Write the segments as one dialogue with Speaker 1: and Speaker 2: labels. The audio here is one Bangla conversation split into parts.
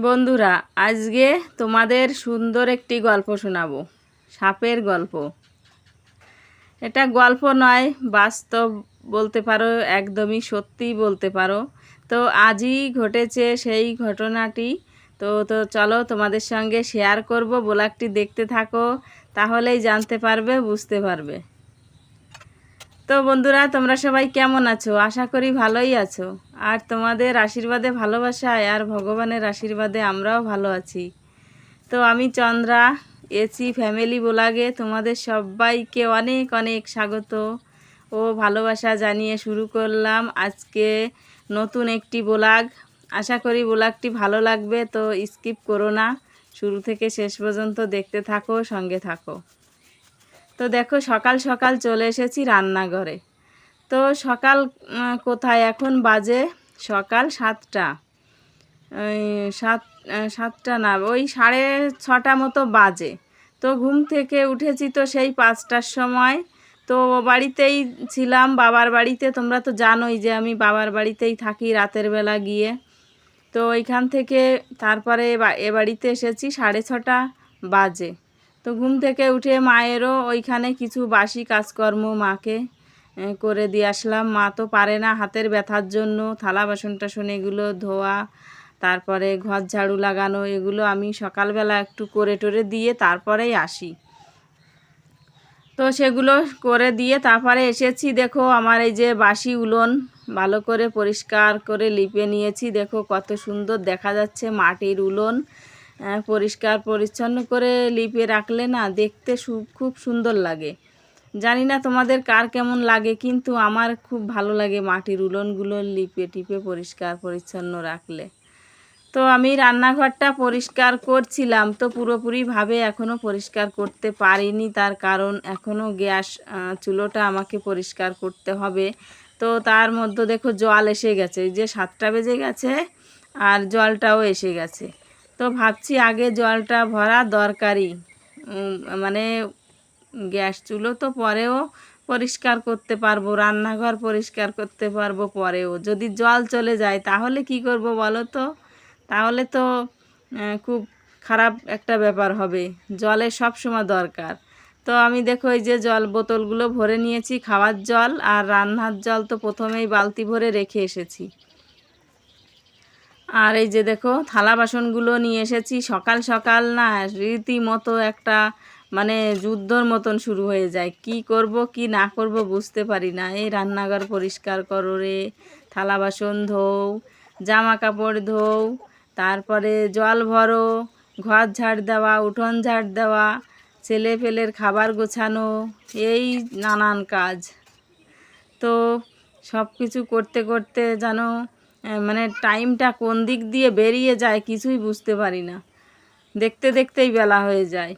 Speaker 1: বন্ধুরা, আজকে তোমাদের সুন্দর একটি গল্প শোনাবো। সাপের গল্প। এটা গল্প নয়, বাস্তব বলতে পারো, একদমই সত্যি বলতে পারো। তো আজই ঘটেছে সেই ঘটনাটি। তো তো চলো তোমাদের সঙ্গে শেয়ার করব, ব্লগটি দেখতে থাকো, তাহলেই জানতে পারবে, বুঝতে পারবে। তো বন্ধুরা, তোমরা সবাই কেমন আছো? আশা করি ভালোই আছো। আর তোমাদের আশীর্বাদে ভালোবাসায় আর ভগবানের আশীর্বাদে আমরাও ভালো আছি। তো আমি চন্দ্রা, এসি ফ্যামিলি ব্লগে তোমাদের সবাইকে অনেক অনেক স্বাগত ও ভালোবাসা জানিয়ে শুরু করলাম আজকে নতুন একটি ব্লগ। আশা করি ব্লগটি ভালো লাগবে, তো স্কিপ করো না। শুরু থেকে শেষ পর্যন্ত দেখতে থাকো, সঙ্গে থাকো। তো দেখো সকাল সকাল চলে এসেছি রান্নাঘরে। তো সকাল কোথায় এখন? বাজে সকাল সাতটা। সাত সাতটা না, ওই সাড়ে ছটা মতো বাজে। তো ঘুম থেকে উঠেছি তো সেই পাঁচটার সময়। তো বাড়িতেই ছিলাম, বাবার বাড়িতে। তোমরা তো জানোই যে আমি বাবার বাড়িতেই থাকি রাতের বেলা গিয়ে। তো ওইখান থেকে তারপরে এ বাড়িতে এসেছি, সাড়ে ছটা বাজে। তো ঘুম থেকে উঠে মায়েরও ওইখানে কিছু বাসি কাজকর্ম মাকে করে দিয়ে আসলাম। মা তো পারে না হাতের ব্যথার জন্য, থালা বাসন টাসন এগুলো ধোয়া, তারপরে ঘর ঝাড়ু লাগানো, এগুলো আমি সকালবেলা একটু করে টোরে দিয়ে তারপরেই আসি। তো সেগুলো করে দিয়ে তারপরে এসেছি, দেখো আমার এই যে বাসি উলন ভালো করে পরিষ্কার করে লিপে নিয়েছি, দেখো কত সুন্দর দেখা যাচ্ছে মাটির উলন। পরিষ্কার, পরিচ্ছন্ন করে লিপে রাখলে না দেখতে খুব সুন্দর লাগে। জানি না তোমাদের কার কেমন লাগে, কিন্তু আমার খুব ভালো লাগে মাটির উলনগুলো লিপে টিপে পরিষ্কার, পরিচ্ছন্ন রাখলে। তো আমি রান্নাঘরটা পরিষ্কার করছিলাম, তো পুরোপুরিভাবে এখনও পরিষ্কার করতে পারিনি। তার কারণ এখনও গ্যাস চুলোটা আমাকে পরিষ্কার করতে হবে। তো তার মধ্যে দেখো জল এসে গেছে যে সাতটা বেজে গেছে আর জলটাও এসে গেছে। তো ভাবছি আগে জলটা ভরা দরকারি। মানে গ্যাস চুলো তো পরেও পরিষ্কার করতে পারব, রান্নাঘর পরিষ্কার করতে পারব পরেও। যদি জল চলে যায় তাহলে কি করব বলো তো? তাহলে তো খুব খারাপ একটা ব্যাপার হবে। জলের সব সময় দরকার। তো আমি দেখো এই যে জল বোতলগুলো ভরে নিয়েছি, খাওয়ার জল আর রান্নার জল তো প্রথমেই বালতি ভরে রেখে এসেছি। আর এই যে দেখো, থালা বাসনগুলো নিয়ে এসেছি। সকাল সকাল না রীতিমতো একটা মানে যুদ্ধর মতন শুরু হয়ে যায়। কি করব, কি না করব বুঝতে পারি না। এই রান্নাঘর পরিষ্কার করো রে। থালা বাসন ধোও, জামা কাপড় ধোও, তারপরে জল ভরো, ঘর ঝাড় দেওয়া, উঠোন ঝাড় দেওয়া ছেলে ফেলের খাবার গোছানো, এই নানান কাজ। তো সব কিছু করতে করতে যেন মানে টাইমটা কোন দিক দিয়ে বেরিয়ে যায় কিছুই বুঝতে পারি না। দেখতে দেখতেই বেলা হয়ে যায়।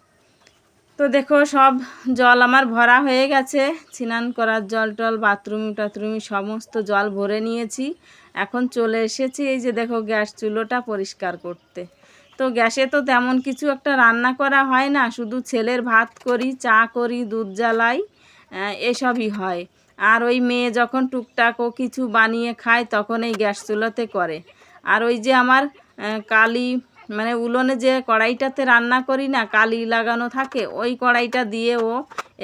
Speaker 1: তো দেখো, সব জল আমার ভরা হয়ে গেছে। স্নান করার জল টল, বাথরুম টাথরুম সমস্ত জল ভরে নিয়েছি। এখন চলে এসেছি এই যে দেখো, গ্যাস চুলোটা পরিষ্কার করতে। তো গ্যাসে তো তেমন কিছু একটা রান্না করা হয় না, শুধু ছেলের ভাত করি, চা করি, দুধ জ্বালাই এসবই হয়। আর ওই মেয়ে যখন টুকটাক ও কিছু বানিয়ে খায়, তখন এই গ্যাস চুলোতে করে। আর ওই যে আমার কালি মানে উলনে যে কড়াইটাতে রান্না করি না, কালি লাগানো থাকে, ওই কড়াইটা দিয়ে ও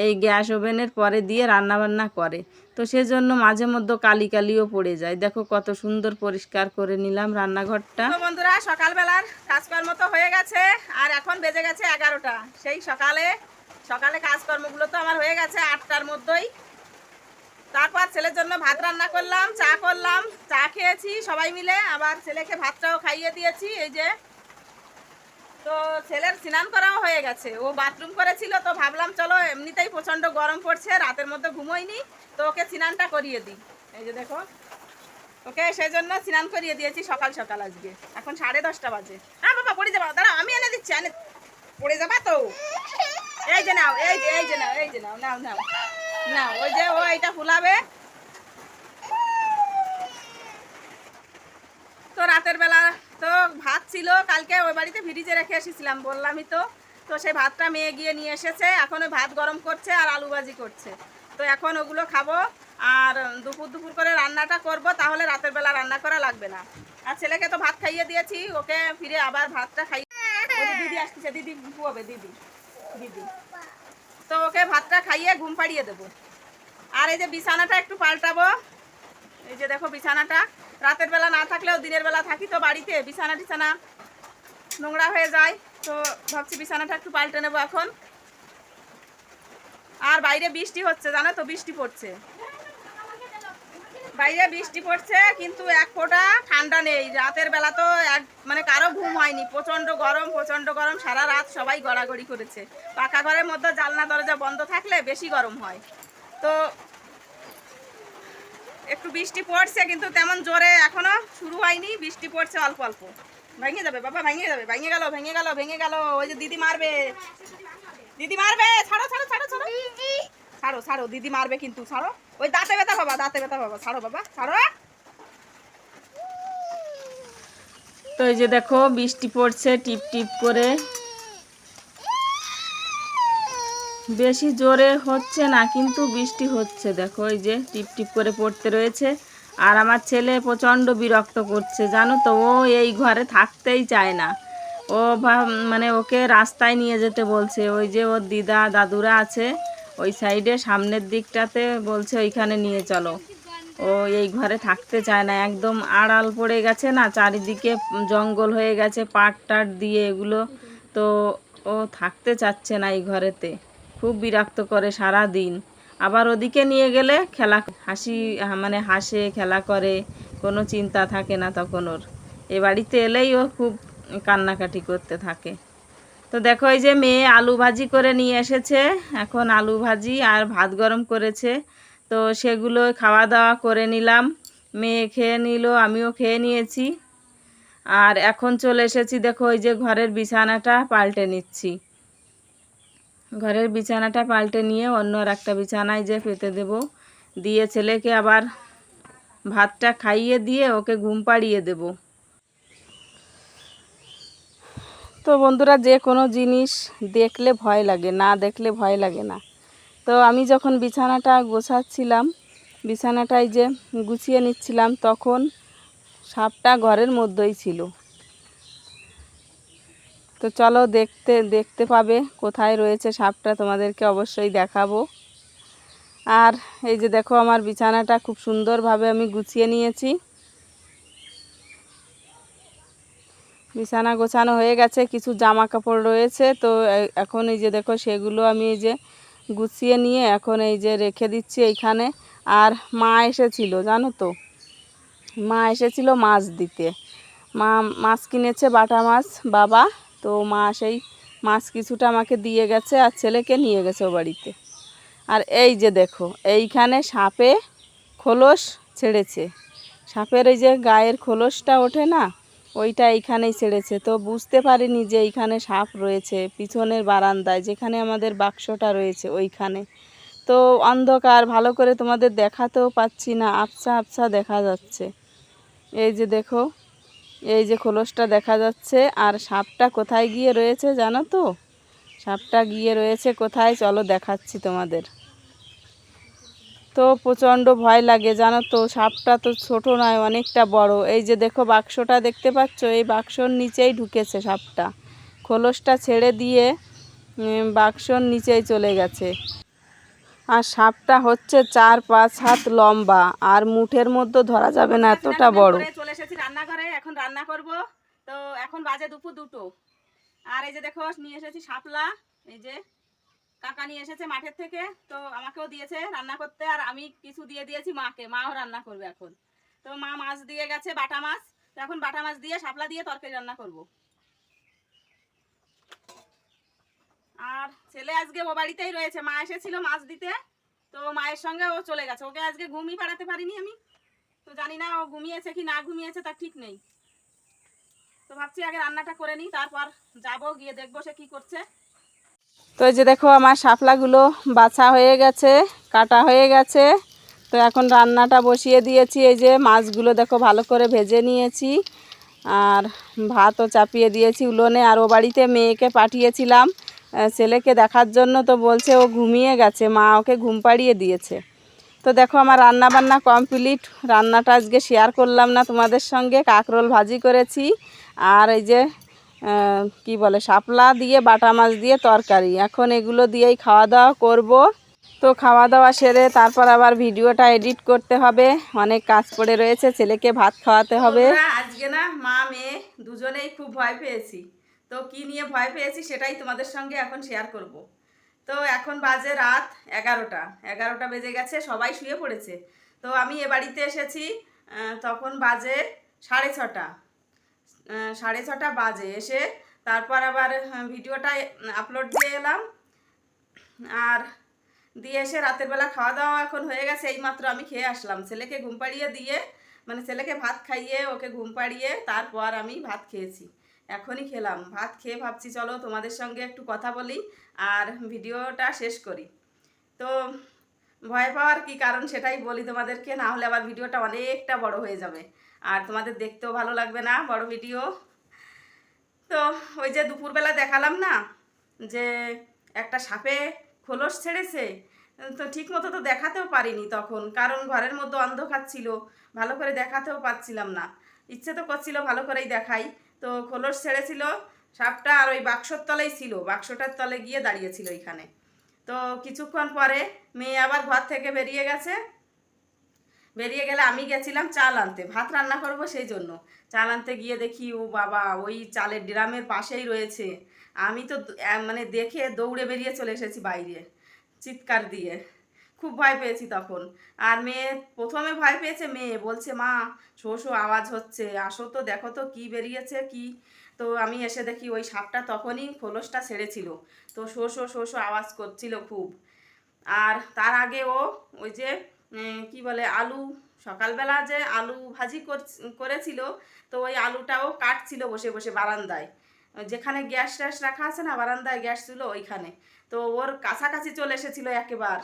Speaker 1: এই গ্যাস ওভেনের পরে দিয়ে রান্না বান্না করে। তো সেজন্য মাঝে মধ্যে কালি কালিও পড়ে যায়। দেখো কত সুন্দর পরিষ্কার করে নিলাম রান্নাঘরটা।
Speaker 2: বন্ধুরা, সকালবেলার কাজকর্ম তো হয়ে গেছে, আর এখন বেজে গেছে এগারোটা। সেই সকালে সকালে কাজকর্মগুলো তো আমার হয়ে গেছে আটটার মধ্যেই। তারপর ছেলের জন্য ভাত রান্না করলাম, চা করলাম, চা খেয়েছি সবাই মিলে। আবার ছেলেকে ভাতটাও খাইয়ে দিয়েছি, এই যে। তো ছেলের স্নান করাও হয়ে গেছে। ও বাথরুম করেছিল, তো ভাবলাম চলো, এমনিতেই প্রচণ্ড গরম পড়ছে, রাতের মধ্যে ঘুমোইনি, তো ওকে স্নানটা করিয়ে দিই। এই যে দেখো, ওকে সেই জন্য স্নান করিয়ে দিয়েছি সকাল সকাল আজকে। এখন সাড়ে দশটা বাজে। হ্যাঁ বাবা, পড়ে যাবা দাঁড়া আমি এনে দিচ্ছি, এনে পড়ে যাবা তো? এই যে নাও, এই যে এই যে নাও, এই যে নাও নাও নাও। নাও ওই যে, ও এইটা ফুলাবে। তো রাতের বেলা তো ভাত ছিল, কালকে ওই বাড়িতে ফ্রিজে রেখে এসেছিলাম, বললামই তো। তো সেই ভাতটা মেয়ে গিয়ে নিয়ে এসেছে, এখন ওই ভাত গরম করছে আর আলু ভাজি করছে। তো এখন ওগুলো খাব, আর দুপুর দুপুর করে রান্নাটা করব, তাহলে রাতের বেলা রান্না করা লাগবে না। আর ছেলেকে তো ভাত খাইয়ে দিয়েছি, ওকে ফিরে আবার ভাতটা খাইয়ে দিদি আসতেছে, দিদি হবে, দিদি দিদি। তো ওকে ভাতটা খাইয়ে ঘুম পাড়িয়ে দেবো। আর এই যে বিছানাটা একটু পাল্টাবো। এই যে দেখো বিছানাটা। রাতের বেলা না থাকলেও দিনের বেলা থাকি তো বাড়িতে, বিছানা টিছানা নোংরা হয়ে যায়। তো ভাবছি বিছানাটা একটু পাল্টে নেব এখন। আর বাইরে বৃষ্টি হচ্ছে, জানো তো বৃষ্টি পড়ছে। বাইরে বৃষ্টি পড়ছে, কিন্তু এক ফোঁটা ঠান্ডা নেই। রাতের বেলা তো এক মানে কারও ঘুম হয়নি। প্রচণ্ড গরম প্রচণ্ড গরম, সারা রাত সবাই গড়াগড়ি করেছে। পাকা ঘরের মধ্যে জানলা, দরজা বন্ধ থাকলে বেশি গরম হয়। তো একটু বৃষ্টি পড়ছে, কিন্তু তেমন জোরে এখনও শুরু হয়নি। বৃষ্টি পড়ছে অল্প অল্প। ভেঙে যাবে, বাবা, ভেঙে যাবে, ভেঙে গেল ভেঙে গেল ভেঙে গেল। ওই যে দিদি মারবে। দিদি মারবে! ছাড়ো ছাড়ো ছাড়ো ছাড়ো। ছাড়ো ছাড়ো, দিদি মারবে কিন্তু, ছাড়ো। ওই দাঁতে ব্যথা বাবা, দাঁতে ব্যথা বাবা, ছাড়ো বাবা, ছাড়ো।
Speaker 1: তো এই যে দেখো, বৃষ্টি পড়ছে, টিপ টিপ করে। বেশি জোরে হচ্ছে না, কিন্তু বৃষ্টি হচ্ছে, দেখো এই যে টিপ টিপ করে পড়তে রয়েছে। আর আমার ছেলে প্রচণ্ড বিরক্ত করছে, জানো তো, ও এই ঘরে থাকতেই চায় না। ও মানে ওকে রাস্তায় নিয়ে যেতে বলছে, ওই যে ওর দিদা, দাদুরা আছে। ওই সাইডে সামনের দিকটাতে বলছে ওইখানে নিয়ে চলো। ও এই ঘরে থাকতে চায় না, একদম আড়াল পড়ে গেছে না, চারিদিকে জঙ্গল হয়ে গেছে, পাট টাট দিয়ে এগুলো। তো ও থাকতে চাচ্ছে না এই ঘরেতে, খুব বিরক্ত করে সারা দিন আবার ওদিকে নিয়ে গেলে খেলা হাসি মানে হাসে, খেলা করে, কোনো চিন্তা থাকে না তখন ওর। এ বাড়িতে এলেই ও খুব কান্নাকাটি করতে থাকে। তো দেখো এই যে মেয়ে আলু ভাজি করে নিয়ে এসেছে। এখন আলু ভাজি আর ভাত গরম করেছে। তো সেগুলো খাওয়া দাওয়া করে নিলাম। মেয়ে খেয়ে নিল, আমিও খেয়ে নিয়েছি। আর এখন চলে এসেছি দেখো ওই যে ঘরের বিছানাটা পাল্টে নিচ্ছি। ঘরের বিছানাটা পাল্টে নিয়ে অন্য আর একটা বিছানায় যে পেতে দেব। দিয়ে ছেলেকে আবার ভাতটা খাইয়ে দিয়ে ওকে ঘুম পাড়িয়ে দেবো। তো বন্ধুরা যে কোনো জিনিস দেখলে ভয় লাগে, না দেখলে ভয় লাগে না। তো আমি যখন বিছানাটা গোছাচ্ছিলাম বিছানাটাই যে গুছিয়ে নিচ্ছিলাম, তখন সাপটা ঘরের মধ্যেই ছিল। তো চলো দেখতে দেখতে পাবে কোথায় রয়েছে সাপটা, তোমাদেরকে অবশ্যই দেখাবো। আর এই যে দেখো, আমার বিছানাটা খুব সুন্দরভাবে আমি গুছিয়ে নিয়েছি। বিছানা গোছানো হয়ে গেছে, কিছু জামা কাপড় রয়েছে। তো এখন এই যে দেখো, সেগুলো আমি এই যে গুছিয়ে নিয়ে এখন এই যে রেখে দিচ্ছি এইখানে। আর মা এসেছিল, জানো তো? মা এসেছিল মাছ দিতে। মা মাছ কিনেছে, বাটা মাছ, বাবা। তো মা সেই মাছ কিছুটা আমাকে দিয়ে গেছে আর ছেলেকে নিয়ে গেছে ও বাড়িতে। আর এই যে দেখো, এইখানে সাপে খোলস ছেড়েছে। সাপের এই যে গায়ের খোলসটা ওঠে না ওইটা এইখানেই ছেড়েছে। তো বুঝতে পারিনি যে এইখানে সাপ রয়েছে, পিছনের বারান্দায় যেখানে আমাদের বাক্সটা রয়েছে ওইখানে। তো অন্ধকার, ভালো করে তোমাদের দেখাতেও পাচ্ছি না, আবছা আবছা দেখা যাচ্ছে। এই যে দেখো, এই যে খোলসটা দেখা যাচ্ছে, আর সাপটা কোথায় গিয়ে রয়েছে জানো তো? সাপটা গিয়ে রয়েছে কোথায়? চলো দেখাচ্ছি তোমাদের। তো প্রচণ্ড ভয় লাগে জানো তো? সাপটা তো ছোট নয় অনেকটা বড়। এই যে দেখো বাক্সটা দেখতে পাচ্ছ? এই বাক্সর নিচেই ঢুকেছে সাপটা। খোলসটা ছেড়ে দিয়ে বাক্সর নিচেই চলে গেছে। আর সাপটা হচ্ছে চার পাঁচ হাত লম্বা আর মুঠের মধ্যে ধরা যাবে না এতটা বড়।
Speaker 2: চলে এসেছি রান্নাঘরে এখন রান্না করব। তো এখন বাজে দুপুর দুটো। আর এই যে দেখো নিয়ে এসেছি শাপলা। এই যে কাকা নিয়ে এসেছে মাঠের থেকে, তো আমাকেও দিয়েছে রান্না করতে, আর আমি কিছু দিয়ে দিয়েছি মাকে, মাও রান্না করবে এখন। তো মা মাছ দিয়ে গেছে, বাটা মাছ। তো এখন বাটা মাছ দিয়ে শাপলা দিয়ে তরকারি রান্না করব। আর ছেলে আজকে ও বাড়িতেই রয়েছে, মা এসেছিল মাছ দিতে। তো মায়ের সঙ্গে ও চলে গেছে। ওকে আজকে ঘুমই পাড়াতে পারিনি আমি। তো জানি না ও ঘুমিয়েছে কি না ঘুমিয়েছে, তার ঠিক নেই। তো ভাবছি আগে রান্নাটা করে নিই, তারপর যাব, গিয়ে দেখব সে কি করছে।
Speaker 1: তো এই যে দেখো আমার শাপলাগুলো বাছা হয়ে গেছে, কাটা হয়ে গেছে। তো এখন রান্নাটা বসিয়ে দিয়েছি, এই যে মাছগুলো দেখো ভালো করে ভেজে নিয়েছি। আর ভাতও চাপিয়ে দিয়েছি উলোনে, আর ও বাড়িতে মেয়েকে পাঠিয়েছিলাম ছেলেকে দেখার জন্য, তো বলছে ও ঘুমিয়ে গেছে, মা ওকে ঘুম পাড়িয়ে দিয়েছে।
Speaker 2: তো দেখো আমার রান্না বান্না কমপ্লিট, রান্নাটা আজকে শেয়ার করলাম না তোমাদের সঙ্গে, কাকরোল ভাজি করেছি। আর এই যে কি বলে, শাপলা দিয়ে, বাটা মাছ দিয়ে তরকারি। এখন এগুলো দিয়েই খাওয়া দাওয়া করব। তো খাওয়া দাওয়া সেরে তারপর আবার ভিডিওটা এডিট করতে হবে। অনেক কাজ পড়ে রয়েছে, ছেলেকে ভাত খাওয়াতে হবে। আজকে না মা, মেয়ে দুজনেই খুব ভয় পেয়েছি। তো কি নিয়ে ভয় পেয়েছি সেটাই তোমাদের সঙ্গে এখন শেয়ার করব। তো এখন বাজে রাত এগারোটা। এগারোটা বেজে গেছে, সবাই শুয়ে পড়েছে। তো আমি এ বাড়িতে এসেছি তখন বাজে সাড়ে ছটা। সাড়ে ছটা বাজে। এসে তারপর আবার ভিডিওটা আপলোড দিয়ে এলাম। আর দিয়ে এসে রাতের বেলা খাওয়া দাওয়া এখন হয়ে গেছে, এইমাত্র আমি খেয়ে আসলাম। ছেলেকে ঘুম পাড়িয়ে দিয়ে মানে ছেলেকে ভাত খাইয়ে, ওকে ঘুম পাড়িয়ে তারপর আমি ভাত খেয়েছি। এখনই খেলাম। ভাত খেয়ে ভাবছি, চলো তোমাদের সঙ্গে একটু কথা বলি আর ভিডিওটা শেষ করি। তো ভয় পাওয়ার কি কারণ সেটাই বলি তোমাদেরকে, না হলে আবার ভিডিওটা অনেকটা বড় হয়ে যাবে। আর তোমাদের দেখতেও ভালো লাগবে না বড় ভিডিও তো ওই যে দুপুরবেলা দেখালাম না যে একটা সাপে খোলস ছেড়েছে, তো ঠিক মতো তো দেখাতেও পারিনি তখন, কারণ ঘরের মধ্যে অন্ধকার ছিল, ভালো করে দেখাতেও পারছিলাম না। ইচ্ছে তো করছিল ভালো করেই দেখাই, তো খোলস ছেড়েছিল, সাপটা আর ওই বাক্সর তলেই ছিল, বাক্সটার তলে গিয়ে দাঁড়িয়েছিল এখানে। তো কিছুক্ষণ পরে মেয়ে আবার ঘর থেকে বেরিয়ে গেছে বেরিয়ে গেলে আমি গেছিলাম চাল আনতে, ভাত রান্না করব সেই জন্য। চাল আনতে গিয়ে দেখি, ও বাবা, ওই চালের ড্রামের পাশেই রয়েছে। আমি তো মানে দেখে দৌড়ে বেরিয়ে চলে এসেছি বাইরে, চিৎকার দিয়ে। খুব ভয় পেয়েছি তখন। আর মেয়ে, প্রথমে ভয় পেয়েছে মেয়ে, বলছে, মা, শো শো, আওয়াজ হচ্ছে, আসো তো, দেখো তো কি বেরিয়েছে, কি? তো আমি এসে দেখি, ওই সাপটা তখনই খোলসটা ছেড়েছিল। তো শো শো শো শো, আওয়াজ করছিল খুব। আর তার আগে ও, ওই যে কি বলে, আলু, সকালবেলা যে আলু ভাজি করছ- করেছিল, তো ওই আলুটাও কাটছিল বসে বসে বারান্দায়। যেখানে গ্যাস ট্যাস রাখা আছে না, বারান্দায় গ্যাস ছিল ওইখানে। তো ওর কাছাকাছি চলে এসেছিল একেবার।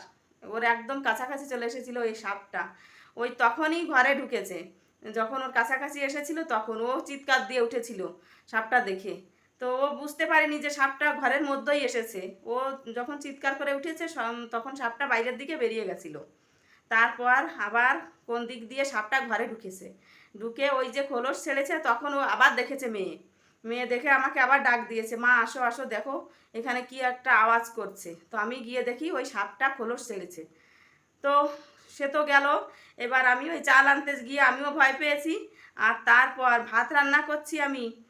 Speaker 2: ওর একদম কাছাকাছি চলে এসেছিল ওই সাপটা। ওই তখনই ঘরে ঢুকেছে। যখন ওর কাছাকাছি এসেছিল, তখন ও চিৎকার দিয়ে উঠেছিল সাপটা দেখে। তো ও বুঝতে পারেনি যে সাপটা ঘরের মধ্যেই এসেছে। ও যখন চিৎকার করে উঠেছে তখন সাপটা বাইরের দিকে বেরিয়ে গেছিল। তারপর আবার কোন দিক দিয়ে সাপটা ঘরে ঢুকেছে। ঢুকে ওই যে খোলস ছেড়েছে, তখন ও আবার দেখেছে মেয়ে। মেয়ে দেখে আমাকে আবার ডাক দিয়েছে, মা, আসো আসো, দেখো, এখানে কি একটা আওয়াজ করছে। তো আমি গিয়ে দেখি ওই সাপটা খোলস ছেড়েছে। তো সে তো গেল, এবার আমি ওই চাল আনতে গিয়ে আমিও ভয় পেয়েছি, আর তারপর ভাত রান্না করছি আমি।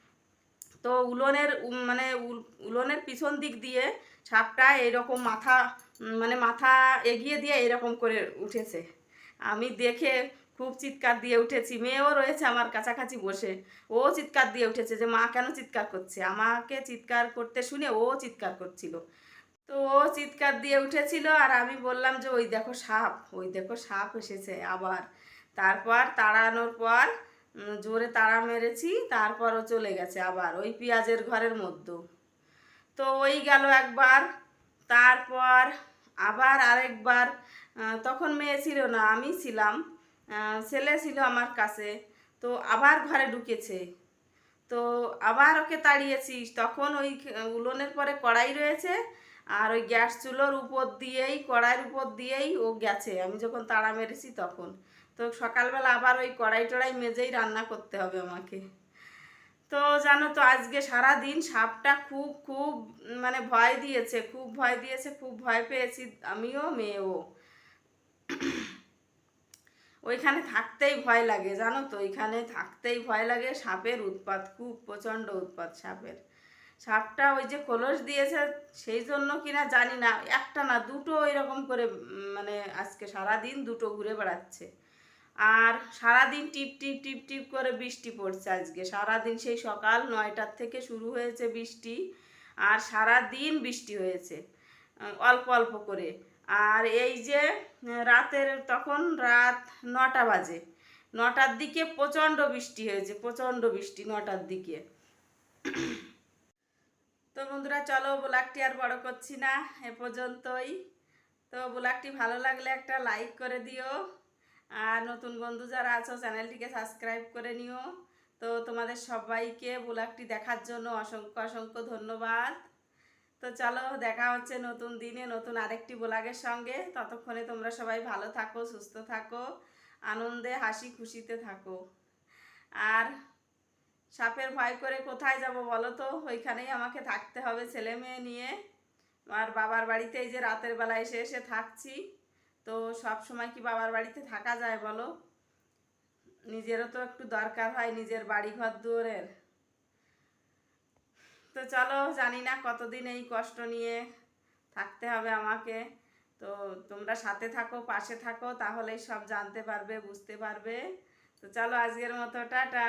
Speaker 2: তো উলনের মানে উল- উলনের পিছন দিক দিয়ে সাপটা এরকম মাথা মানে মাথা এগিয়ে দিয়ে এরকম করে উঠেছে। আমি দেখে খুব চিৎকার দিয়ে উঠেছি। মেয়েও রয়েছে আমার কাছাকাছি বসে। ও চিৎকার দিয়ে উঠেছে যে, মা, কেন চিৎকার করছে? আমাকে চিৎকার করতে শুনে ও চিৎকার করছিল। তো ও চিৎকার দিয়ে উঠেছিল আর আমি বললাম যে, ওই দেখো সাপ, ওই দেখো সাপ এসেছে আবার। তারপর তাড়ানোর পর জোরে তাড়া মেরেছি তারপর ও চলে গেছে আবার, ওই পেঁয়াজের ঘরের মধ্যে। তো ওই গেল একবার তারপর আবার আরেকবার তখন মেয়ে ছিল না, আমি ছিলাম ছেলে ছিল আমার কাছে, তো আবার ঘরে ঢুকেছে। তো আবার ওকে তাড়িয়েছি, তখন ওই উলোনের পরে কড়াই রয়েছে, আর ওই গ্যাস চুলোর উপর দিয়েই, কড়াইয়ের উপর দিয়েই ও গেছে, আমি যখন তাড়া মেরেছি তখন। তো সকালবেলা আবার ওই কড়াই টড়াই মেজেই রান্না করতে হবে আমাকে। তো জানো তো, আজকে সারা দিন সাপটা খুব খুব মানে ভয় দিয়েছে, খুব ভয় দিয়েছে, খুব ভয় পেয়েছি, আমিও, মেয়েও। ওইখানে থাকতেই ভয় লাগে, জানো তো, ওইখানে থাকতেই ভয় লাগে, সাপের উৎপাত, খুব প্রচণ্ড উৎপাত সাপের। সাপটা ওই যে কলস দিয়েছে, সেই জন্য কিনা জানি না, একটা না, দুটো এরকম করে মানে আজকে সারা দিন দুটো ঘুরে বেড়াচ্ছে। আর সারাদিন টিপ টিপ টিপ টিপ করে বৃষ্টি পড়ছে আজকে। সারাদিন সেই সকাল নয়টার থেকে শুরু হয়েছে বৃষ্টি আর সারা দিন বৃষ্টি হয়েছে, অল্প অল্প করে। আর এই যে রাতের তখন রাত নটা বাজে, নটার দিকে প্রচণ্ড বৃষ্টি হয়েছে, প্রচণ্ড বৃষ্টি নটার দিকে। তো বন্ধুরা, চলো ব্লগটি আর বড় করছি না, এ পর্যন্তই। তো ব্লগটি ভালো লাগলে একটা লাইক করে দিও। আর নতুন বন্ধু যারা আছো, চ্যানেলটিকে সাবস্ক্রাইব করে নিও। তো তোমাদের সবাইকে ব্লগটি দেখার জন্য অসংখ্য অসংখ্য ধন্যবাদ। তো চলো, দেখা হচ্ছে নতুন দিনে নতুন আরেকটি ব্লগের সঙ্গে। ততক্ষণে তোমরা সবাই ভালো থাকো, সুস্থ থাকো, আনন্দে, হাসি, খুশিতে থাকো। আর সাপের ভয় করে কোথায় যাব বলো তো? ওইখানেই আমাকে থাকতে হবে ছেলে মেয়ে নিয়ে। আর বাবার বাড়িতে এই যে রাতের বেলা এসে এসে থাকছি। তো সব সময় কি বাবার বাড়িতে থাকা যায় বলো? নিজেরও তো একটু দরকার হয় নিজের বাড়ি ঘর দুয়ারের। তো চলো, জানি না কতদিন এই কষ্ট নিয়ে থাকতে হবে আমাকে। তো তোমরা সাথে থাকো, পাশে থাকো, তাহলেই সব জানতে পারবে, বুঝতে পারবে। তো চলো আজকের মতো, টাটা।